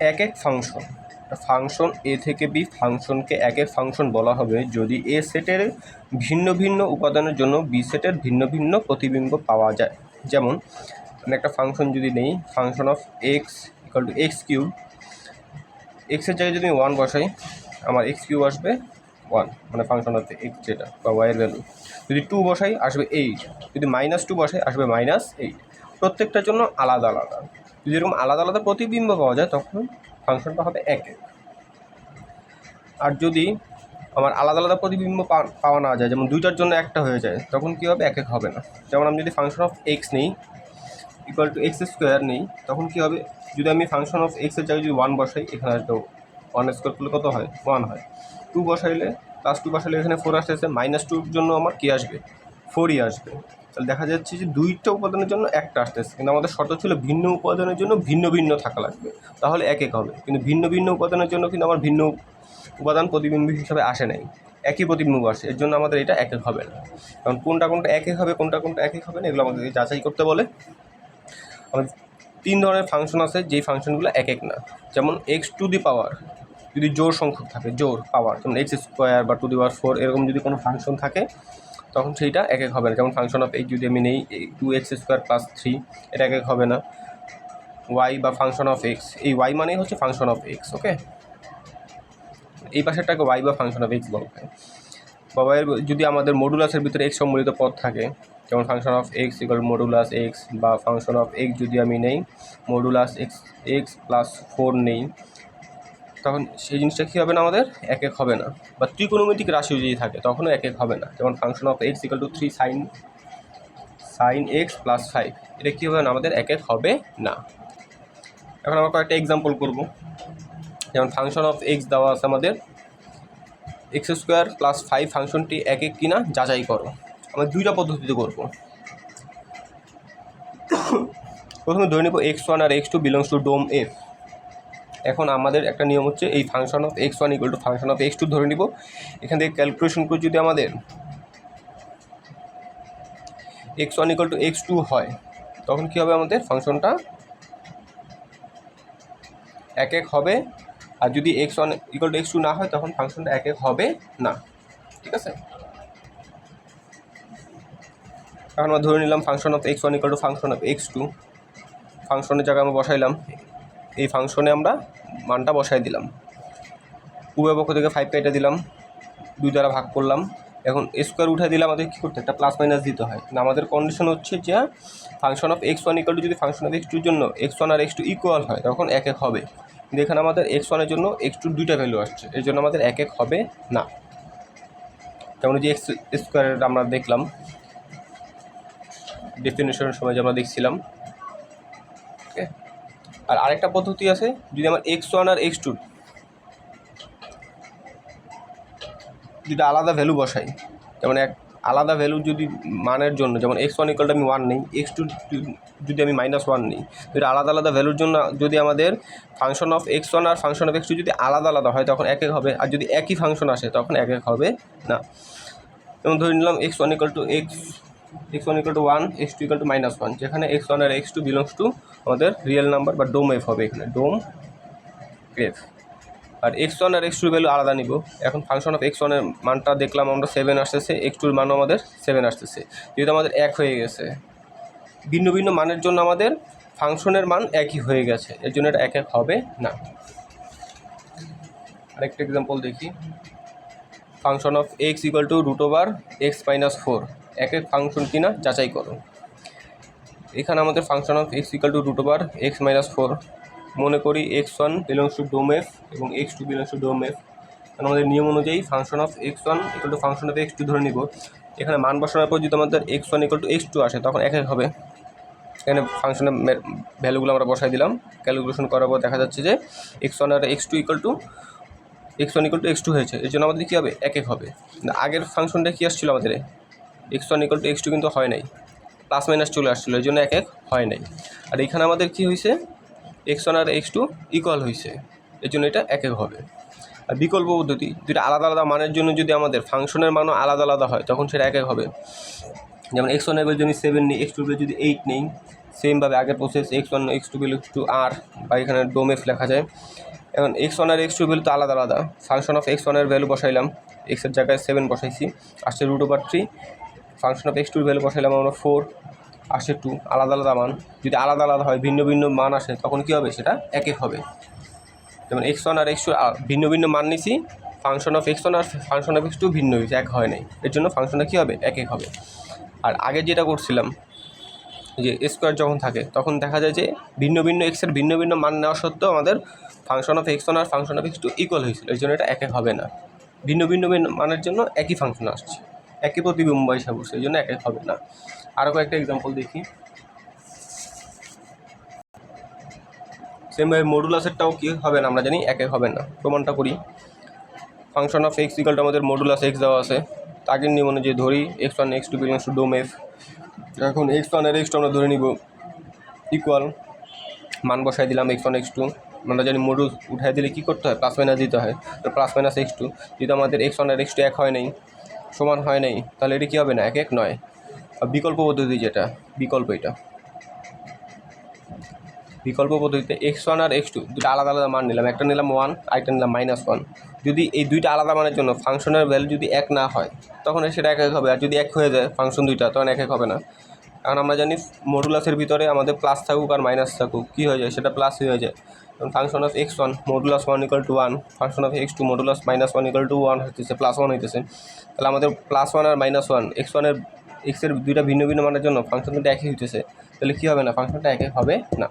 এক এক function function এ থেকে বি ফাংশনকে এক এক ফাংশন বলা হবে যদি এ সেটের ভিন্ন ভিন্ন উপাদানের জন্য বি সেটের ভিন্ন ভিন্ন প্রতিবিম্ব পাওয়া যায়। যেমন, আমি একটা ফাংশন যদি নেই, function of x equal to x cube এক্সের জায়গায় যদি আমি ওয়ান বসাই, আমার এক্স কিউব আসবে ওয়ান মানে ফাংশন অফ এক্স যেটা, বা ওয়াইয়ের ভ্যালু। যদি টু বসাই, আসবে এইট। যদি মাইনাস টু বসাই, আসবে মাইনাস এইট। প্রত্যেকটার জন্য আলাদা আলাদা। যদি এরকম আলাদা আলাদা প্রতিবিম্ব পাওয়া যায়, তখন ফাংশনটা হবে এক। এক আর যদি আমার আলাদা আলাদা প্রতিবিম্ব পাওয়া না যায়, যেমন দুইটার জন্য একটা হয়ে যায়, তখন কী হবে? এক এক হবে না। যেমন আমি যদি ফাংশন অফ এক্স নেই ইকুয়াল টু এক্স স্কোয়ার নেই, তখন কী হবে? যদি আমি ফাংশন অফ এক্সের জায়গায় যদি ওয়ান বসাই, এখানে আসবে ওয়ান স্কোয়ার করলে কত হয়? ওয়ান হয়। টু বসাইলে প্লাস টু বসাইলে এখানে ফোর আসতেছে মাইনাস টুর জন্য আমার কী আসবে? ফোরই আসবে। তাহলে দেখা যাচ্ছে যে দুইটা উপাদানের জন্য একটা আসতেছে কিন্তু আমাদের শর্ত ছিল ভিন্ন উপাদানের জন্য ভিন্ন ভিন্ন থাকা লাগবে। তাহলে এক এক হবে। কিন্তু ভিন্ন ভিন্ন উপাদানের জন্য কিন্তু আমার ভিন্ন উপাদান প্রতিবিম্ব হিসাবে আসে নাই। একই প্রতিবিম্ব আসে। এর জন্য আমাদের এটা এক এক হবে না। কারণ কোনটা কোনটা এক এক হবে, কোনটা কোনটা এক এক হবে না, এগুলো আমাদের যাচাই করতে বলে। আমাদের তিন ধরনের ফাংশন আছে, যেই ফাংশনগুলো এক এক না। যেমন এক্স টু দি পাওয়ার যদি জোর সংখ্যক থাকে জোর পাওয়ার যেমন এক্স স্কোয়ার বা টু দি পাওয়ার ফোর এরকম যদি কোনো ফাংশন থাকে তখন সেইটা এক এক হবে না। যেমন ফাংশন অফ এইট যদি আমি নেই two x square plus three এটা এক এক হবে না। ওয়াই বা ফাংশন অফ এক্স এই ওয়াই মানেই হচ্ছে ফাংশন অফ এক্স ওকে এই পাশেরটাকে ওয়াই বা ফাংশন অফ এক্স বলা হয় যদি আমাদের মডুলাসের ভিতরে এক্স সম্মিলিত পদ থাকে, যেমন function of x equal modulus x বা ফাংশন অফ এক্স যদি আমি নেই modulus x x plus four নেই তখন সেই জিনিসটা কী হবে না আমাদের? এক এক হবে না। বা ত্রিকোণমিতিক রাশি যদি থাকে, তখনও এক এক হবে না। যেমন function of x equal to three sine sine x plus five এটা কী হবে না? আমাদের এক এক হবে না। এখন আমরা কয়েকটা এক্সাম্পল করব। যেমন ফাংশন অফ এক্স দেওয়া আছে আমাদের এক্স স্কোয়ার প্লাস ফাইভ ফাংশনটি এক এক কিনা যাচাই করো। আমরা দুইটা পদ্ধতিতে করব। প্রথমে ধরে নেব x one R x two belongs to dom f এখন আমাদের একটা নিয়ম হচ্ছে এই function of x one equal to function of x two ধরে নিব। এখান থেকে ক্যালকুলেশন করে যদি আমাদের x one equal to x two হয়, তখন কী হবে আমাদের ফাংশনটা এক এক হবে। আর যদি x one equal to x two না হয়, তখন ফাংশনটা এক এক হবে না। ঠিক আছে? এখন আমরা ধরে নিলাম function of x one equal to function of x two ফাংশনের জায়গায় আমরা বসাইলাম এই ফাংশনে আমরা মানটা বসাই দিলাম। উভয় পক্ষ থেকে ফাইভ কেটে দিলাম, দুই দ্বারা ভাগ করলাম। এখন স্কোয়ার উঠে দিলে আমাদের কী করতে একটা প্লাস মাইনাস দিতে হয়। না আমাদের কন্ডিশন হচ্ছে যে function of x one equal to যদি ফাংশন অফ এক্স টুর জন্য এক্স ওয়ান আর এক্স টু ইকুয়াল হয়, তখন এক এক হবে। কিন্তু এখানে আমাদের এক্স ওয়ানের জন্য এক্স টুর দুইটা ভ্যালু আসছে। এর জন্য আমাদের এক এক হবে না। যেমন যে এক্স স্কোয়ারের আমরা দেখলাম ডেফিনেশনের সময় যে আমরা দেখছিলাম আর আরেকটা পদ্ধতি আছে, যদি আমার এক্স ওয়ান আর এক্স টু যদি আলাদা ভ্যালু বসাই, যেমন এক আলাদা ভ্যালু যদি মানের জন্য, যেমন এক্স ওয়ান ইকুয়ালটা আমি ওয়ান নিই, এক্স টু যদি আমি মাইনাস ওয়ান নিই যদি আলাদা আলাদা ভ্যালুর জন্য যদি আমাদের ফাংশন অফ এক্স ওয়ান আর ফাংশন অফ এক্স টু যদি আলাদা আলাদা হয়, তখন এক এক হবে, আর যদি একই ফাংশন আসে, তখন এক এক হবে না। যেমন ধরে নিলাম x one equal to x x one equal to one x two equal to minus one যেখানে এক্স ওয়ান আর এক্স টু বিলংস টু আমাদের রিয়েল নাম্বার বা ডোম এফ হবে এখানে ডোম এফ আর এক্স ওয়ান আর এক্স টুর value আলাদা নিব। এখন ফাংশন অফ এক্স ওয়ানের মানটা দেখলাম আমরা সেভেন আসতেছে এক্স টুর মানও আমাদের সেভেন আসতেছে। যেহেতু আমাদের এক হয়ে গেছে। ভিন্ন ভিন্ন মানের জন্য আমাদের ফাংশনের মান একই হয়ে গেছে। এর জন্য এটা এক এক হবে না। আরেকটা এক্সাম্পল দেখি। Function of x equal to root over x minus four এক এক ফাংশন কিনা যাচাই করো। এখানে আমাদের function of x equal to root over x minus four মনে করি x one belongs to dom f এবং x two belongs to dom f আমাদের নিয়ম অনুযায়ী function of x one equal to function of x two ধরে নিব। এখানে মান বসানোর পর যদি আমাদের x one equal to x two আসে, তখন এক এক হবে। এখানে ফাংশনের ভ্যালুগুলো আমরা বসাই দিলাম। ক্যালকুলেশন করার পর দেখা যাচ্ছে যে x one R x two equal to x one equal to x two হয়েছে। এর জন্য আমাদের কী হবে? এক এক হবে। আগের ফাংশনটা কী আসছিল আমাদের? X one equal to x two কিন্তু হয় নাই। প্লাস মাইনাস চলে আসছিল, এর জন্য এক এক হয় নাই। আর এখানে আমাদের কী হয়েছে এক্স ওয়ান আর এক্স টু ইকুয়াল হয়েছে এর জন্য এটা এক এক হবে। আর বিকল্প পদ্ধতি যেটা আলাদা আলাদা মানের জন্য যদি আমাদের ফাংশনের মানও আলাদা আলাদা হয়, তখন সেটা এক এক হবে। যেমন এক্স ওয়ানের যদি সেভেন নিই এক্স টুর যদি এইট নেই সেমভাবে আগের process x one x two belongs to আর বা এখানে ডোম এফ লেখা যায়। এখন এক্স ওয়ান আর এক্স টু ভ্যালু তো আলাদা আলাদা। ফাংশন অফ এক্স ওয়ানের ভ্যালু বসাইলাম এক্সের জায়গায় সেভেন বসাইছি, আসছে root over three function of x tour value বসাইলাম আমরা ফোর আসছে টু, আলাদা আলাদা মান। যদি আলাদা আলাদা হয়, ভিন্ন ভিন্ন মান আসে, তখন কী হবে? সেটা এক এক হবে। যেমন এক্স ওয়ান আর এক্স টু ভিন্ন ভিন্ন মান নিছি, ফাংশন অফ এক্স ওয়ান আর ফাংশন অফ এক্স টু ভিন্ন হয়েছে এক হয় নাই। এর জন্য ফাংশনটা কী হবে? এক এক হবে। আর আগে যেটা করছিলাম, যে স্কোয়ার যখন থাকে, তখন দেখা যায় যে ভিন্ন ভিন্ন এক্সের ভিন্ন ভিন্ন মান নেওয়া সত্ত্বেও আমাদের function of x one R function of x two equal হয়েছিল। এর জন্য এটা এক এক হবে না। ভিন্ন ভিন্ন মানের জন্য একই ফাংশন আসছে। একই প্রতিবিম্ব হিসাবে সেই জন্য এক এক হবে না। আরও কয়েকটা এক্সাম্পল দেখি। সেমভাবে মডুলাসেরটাও কী হবে না আমরা জানি এক এক হবে না। প্রমাণটা করি। ফাংশন অফ এক্স ইকালটা আমাদের মডুলাস এক্স দেওয়া আছে। তাকে নিয়মনে যে ধরি x one x two belongs to dom f এখন এক্স ওয়ান আর এক্স টু আমরা ধরে নিব ইকুয়াল মান বসাই দিলাম এক্স ওয়ান এক্স টু আমরা জানি মডুল উঠাই দিলে কী করতে হয়? প্লাস মাইনাস দিতে হয়। তো প্লাস মাইনাস এক্স টু যদি আমাদের এক্স ওয়ান আর এক্স টু এক হয় নাই সমান হয় নাই, তাহলে এটা কী হবে না? এক এক নয়। আর বিকল্প পদ্ধতি যেটা, বিকল্প এটা। বিকল্প পদ্ধতিতে এক্স ওয়ান আর এক্স টু দুটো আলাদা আলাদা মান নিলাম। একটা নিলাম ওয়ান আরেকটা নিলাম মাইনাস ওয়ান যদি এই দুইটা আলাদা মানের জন্য ফাংশনের ভ্যালু যদি এক না হয়, তখন সেটা এক এক হবে। আর যদি এক হয়ে যায় ফাংশন দুইটা, তখন এক এক হবে না। কারণ আমরা জানি মডুলাসের ভিতরে আমাদের প্লাস থাকুক আর মাইনাস থাকুক। কী হয়ে যায়? সেটা প্লাস হয়ে যায়। Function of x one modulus one equal to one function of x two modulus minus one equal to one হইতেছে প্লাস ওয়ান হইতেছে। তাহলে আমাদের প্লাস ওয়ান আর মাইনাস ওয়ান এক্স ওয়ানের এক্সের দুইটা ভিন্ন ভিন্ন মানের জন্য ফাংশন দুটো একই হইতেছে। তাহলে কী হবে না? ফাংশনটা এক এক হবে না।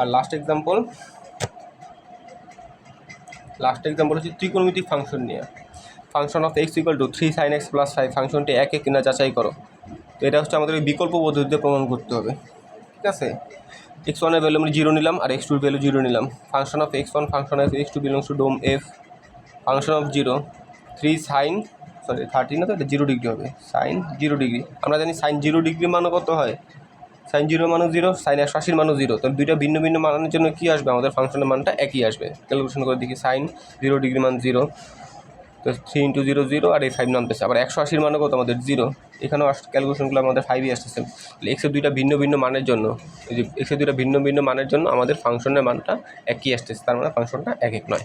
আর লাস্ট এক্সাম্পল লাস্ট এক্সাম্পল হচ্ছে ত্রিকোণমিতিক ফাংশন নিয়ে। Function of x equal to three sine x plus five ফাংশনটি একে কিনা যাচাই করো। তো এটা হচ্ছে আমাদের বিকল্প পদ্ধতিতে প্রমাণ করতে হবে। ঠিক আছে? এক্স ওয়ানের ভ্যালু আমরা জিরো নিলাম আর এক্স টুর ভ্যালু জিরো নিলাম। Function of x one function of x two belongs to dom f function of zero three sine sorry thirty না তো, এটা জিরো ডিগ্রি হবে। সাইন জিরো ডিগ্রি আমরা জানি সাইন জিরো ডিগ্রি মানও কত হয়? সাইন জিরো মানও জিরো সাইন একশো আশির মানও জিরো তাহলে দুইটা ভিন্ন ভিন্ন মানের জন্য কী আসবে? আমাদের ফাংশনের মানটা একই আসবে। ক্যালকুলেশন করে দেখি সাইন জিরো ডিগ্রি মান জিরো তো থ্রি ইন্টু জিরো জিরো আর এই ফাইভ নামতেছে। আবার একশো আশির মানও কত? আমাদের জিরো এখানেও আস ক্যালকুলেশনগুলো আমাদের ফাইভই আসতেছে। এক্সের দুইটা ভিন্ন ভিন্ন মানের জন্য, এই যে এক্সের দুইটা ভিন্ন ভিন্ন মানের জন্য আমাদের ফাংশনের মানটা একই আসতেছে। তার মানে ফাংশনটা এক এক নয়।